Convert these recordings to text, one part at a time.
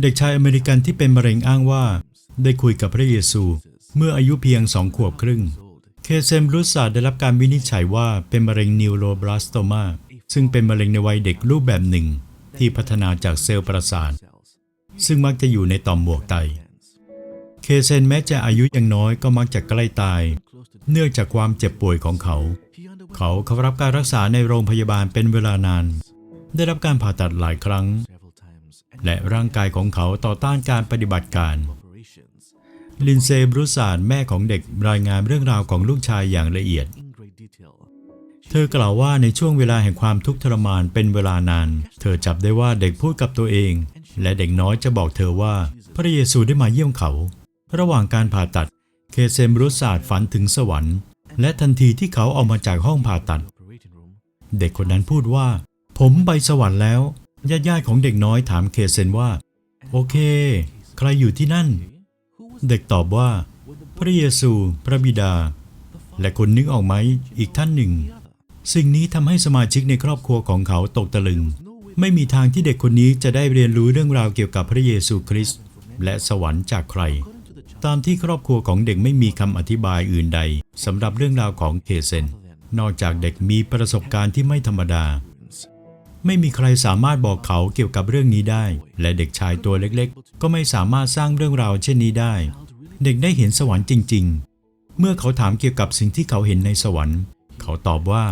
เด็กชายอเมริกันที่เป็นมะเร็งอ้างว่า ได้คุยกับพระเยซูเมื่ออายุเพียงสองขวบครึ่ง เคเซมรุสซาได้รับการวินิจฉัยว่าเป็นมะเร็งนิวโรบลาสโตมา ซึ่งเป็นมะเร็งในวัยเด็กรูปแบบหนึ่ง ที่พัฒนาจากเซลล์ประสาท ซึ่งมักจะอยู่ในต่อมหมวกไต เคเซนแม้จะอายุยังน้อยก็มักจะใกล้ตาย เนื่องจากความเจ็บป่วยของเขา เขาเข้ารับการรักษาในโรงพยาบาลเป็นเวลานาน ได้รับการผ่าตัดหลายครั้ง และร่างกายของเขาต่อต้านการปฏิบัติการ ลินเซบรุสานแม่ของเด็กรายงานเรื่องราวของลูกชายอย่างละเอียด เธอกล่าวว่าในช่วงเวลาแห่งความทุกข์ทรมานเป็นเวลานาน เธอจับได้ว่าเด็กพูดกับตัวเอง และเด็กน้อยจะบอกเธอว่า พระเยซูได้มาเยี่ยมเขา ระหว่างการผ่าตัด เคเซมรุสาดฝันถึงสวรรค์ และทันทีที่เขาออกมาจากห้องผ่าตัด เด็กคนนั้นพูดว่า ผมไปสวรรค์แล้วญาติญาติๆของเด็กน้อยถามเคเซนว่า โอเค ใครอยู่ที่นั่น เด็กตอบว่า พระเยซูพระบิดา และคนนึกออกไหมอีกท่านหนึ่ง สิ่งนี้ทำให้สมาชิกในครอบครัวของเขาตกตะลึง ไม่มีทางที่เด็กคนนี้จะได้เรียนรู้เรื่องราวเกี่ยวกับพระเยซูคริสต์และสวรรค์จากใคร ตามที่ครอบครัวของเด็กไม่มีคำอธิบายอื่นใดสำหรับเรื่องราวของเคเซน นอกจากเด็กมีประสบการณ์ที่ไม่ธรรมดา ไม่มีใครสามารถบอกเขาเกี่ยวกับเรื่องนี้ได้ และเด็กชายตัวเล็กๆ ก็ไม่สามารถสร้างเรื่องราวเช่นนี้ได้ เด็กได้เห็นสวรรค์จริง ๆ เมื่อเขาถามเกี่ยวกับสิ่งที่เขาเห็นในสวรรค์ เขาตอบว่า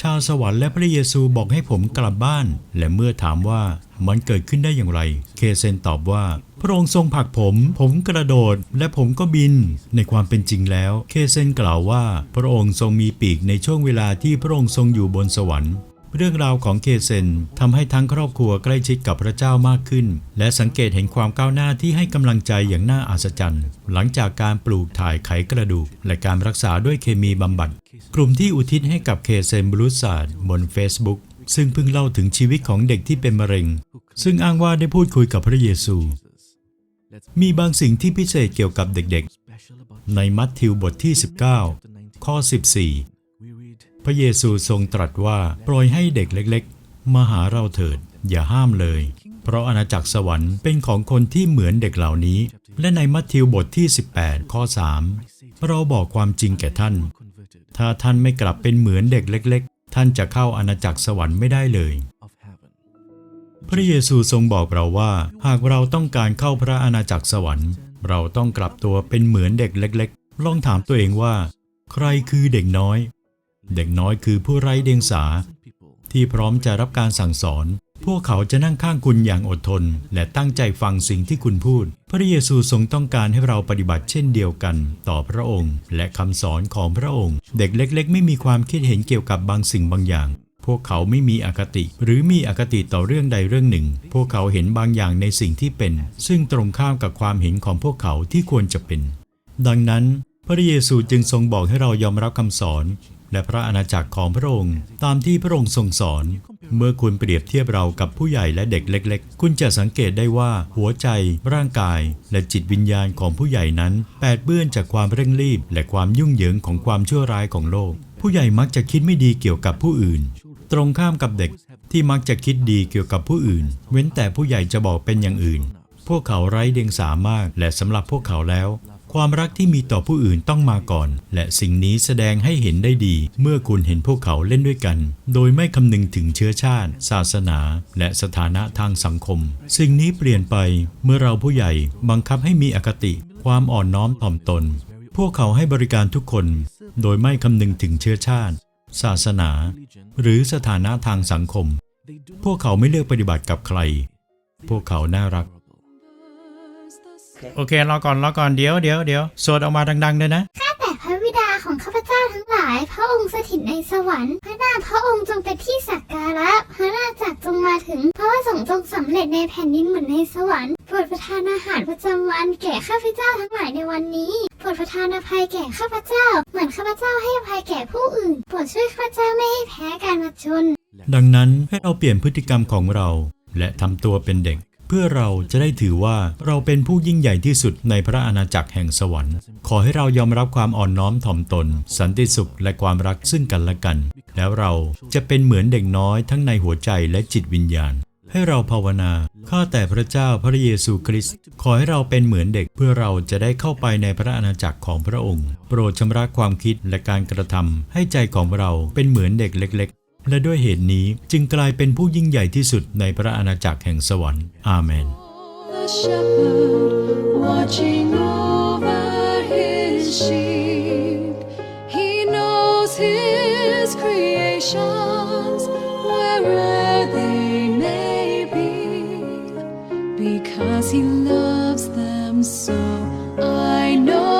ชาวสวรรค์และพระเยซูบอกให้ผมกลับบ้าน และเมื่อถามว่ามันเกิดขึ้นได้อย่างไร เคเซนตอบว่า พระองค์ทรงผลักผม ผมกระโดด และผมก็บิน ในความเป็นจริงแล้ว เคเซนกล่าวว่า พระองค์ทรงมีปีกในช่วงเวลาที่พระองค์ทรงอยู่บนสวรรค์ เรื่องราวของเคเซนทำให้ทั้งครอบครัวใกล้ชิดกับพระเจ้ามากขึ้น และสังเกตเห็นความก้าวหน้าที่ให้กำลังใจอย่างน่าอัศจรรย์ หลังจากการปลูกถ่ายไขกระดูก และการรักษาด้วยเคมีบำบัด กลุ่มที่อุทิศให้กับเคเซนบรูซาดบน Facebook ซึ่งเพิ่งเล่าถึงชีวิตของเด็กที่เป็นมะเร็ง ซึ่งอ้างว่าได้พูดคุยกับพระเยซู มีบางสิ่งที่พิเศษเกี่ยวกับเด็กๆ ในมัทธิวบทที่ 19 ข้อ 14 พระเยซูทรงตรัสว่าปล่อยให้เด็กเล็กๆ มาหาเราเถิด อย่าห้ามเลย เพราะอาณาจักรสวรรค์เป็นของคนที่เหมือนเด็กเหล่านี้ และในมัทธิวบทที่ 18 ข้อ 3 เราบอกความจริงแก่ท่าน ถ้าท่านไม่กลับเป็นเหมือนเด็กเล็ก ๆ ท่านจะเข้าอาณาจักรสวรรค์ไม่ได้เลย พระเยซูทรงบอกเราว่า หากเราต้องการเข้าพระอาณาจักรสวรรค์ เราต้องกลับตัวเป็นเหมือนเด็กเล็ก ๆ ลองถามตัวเองว่า ใครคือเด็กน้อย เด็กน้อยคือผู้ไร้เดียงสา ที่พร้อมจะรับการสั่งสอน พวกเขาจะนั่งข้างคุณอย่างอดทน และตั้งใจฟังสิ่งที่คุณพูด พระเยซูทรงต้องการให้เราปฏิบัติเช่นเดียวกันต่อพระองค์ และคำสอนของพระองค์ เด็กเล็ก ๆ ไม่มีความคิดเห็นเกี่ยวกับบางสิ่งบางอย่างพวกเขาไม่มีอคติ หรือมีอคติต่อเรื่องใดเรื่องหนึ่ง พวกเขาเห็นบางอย่างในสิ่งที่เป็น ซึ่งตรงข้ามกับความเห็นของพวกเขาที่ควรจะเป็น ดังนั้น พระเยซูจึงทรงบอกให้เรายอมรับคำสอน และพระอาณาจักรของพระองค์ ตามที่พระองค์ทรงสอน เมื่อคุณเปรียบเทียบเรากับผู้ใหญ่และเด็กเล็ก ๆ คุณจะสังเกตได้ว่าหัวใจ ร่างกาย และจิตวิญญาณของผู้ใหญ่นั้น แปดเปื้อนจากความเร่งรีบ และความยุ่งเหยิงของความชั่วร้ายของโลก ผู้ใหญ่มักจะคิดไม่ดีเกี่ยวกับผู้อื่น ตรงข้ามกับเด็กที่มักจะคิดดีเกี่ยวกับผู้อื่น เว้นแต่ผู้ใหญ่จะบอกเป็นอย่างอื่น พวกเขาไร้เดียงสามากและสำหรับพวกเขาแล้ว ความรักที่มีต่อผู้อื่นต้องมาก่อน และสิ่งนี้แสดงให้เห็นได้ดี เมื่อคุณเห็นพวกเขาเล่นด้วยกัน โดยไม่คำนึงถึงเชื้อชาติ ศาสนา และสถานะทางสังคม สิ่งนี้เปลี่ยนไปเมื่อเราผู้ใหญ่บังคับให้มีอคติ ความอ่อนน้อมถ่อมตน พวกเขาให้บริการทุกคน โดยไม่คำนึงถึงเชื้อชาติ ศาสนา หรือสถานะทางสังคม พวกเขาไม่เลือกปฏิบัติกับใคร พวกเขาน่ารัก โอเครอก่อนรอก่อนเดี๋ยวเดี๋ยวเดี๋ยวสวดออกมาดังๆเลยนะแต่พระบิดาของข้าพเจ้าทั้งหลาย พระองค์สถิตในสวรรค์ พระนามพระองค์จงเป็นที่สักการะ พระราชจักรจงมาถึง พระประสงค์จงสำเร็จในแผ่นดินเหมือนในสวรรค์โปรดประทานอาหารประจำวันแก่ข้าพเจ้าทั้งหลายในวันนี้โปรดประทานอภัยแก่ข้าพเจ้า เหมือนข้าพเจ้าให้อภัยแก่ผู้อื่นโปรดช่วยข้าพเจ้าไม่ให้แพ้การมาจนดังนั้นให้เราเปลี่ยนพฤติกรรมของเรา และทำตัวเป็นเด็ก เพื่อเราจะได้ถือว่าเราเป็นผู้ยิ่งใหญ่ที่สุดในพระอาณาจักรแห่งสวรรค์ ขอให้เรายอมรับความอ่อนน้อมถ่อมตน สันติสุขและความรักซึ่งกันและกัน แล้วเราจะเป็นเหมือนเด็กน้อยทั้งในหัวใจและจิตวิญญาณ ให้เราภาวนา ข้าแต่พระเจ้าพระเยซูคริสต์ ขอให้เราเป็นเหมือนเด็กเพื่อเราจะได้เข้าไปในพระอาณาจักรของพระองค์ โปรดชำระความคิดและการกระทำให้ใจของเราเป็นเหมือนเด็กเล็ก และด้วยเหตุนี้จึงกลายเป็นผู้ยิ่งใหญ่ที่สุดในพระอาณาจักรแห่งสวรรค์ อาเมน because he loves them so. I know.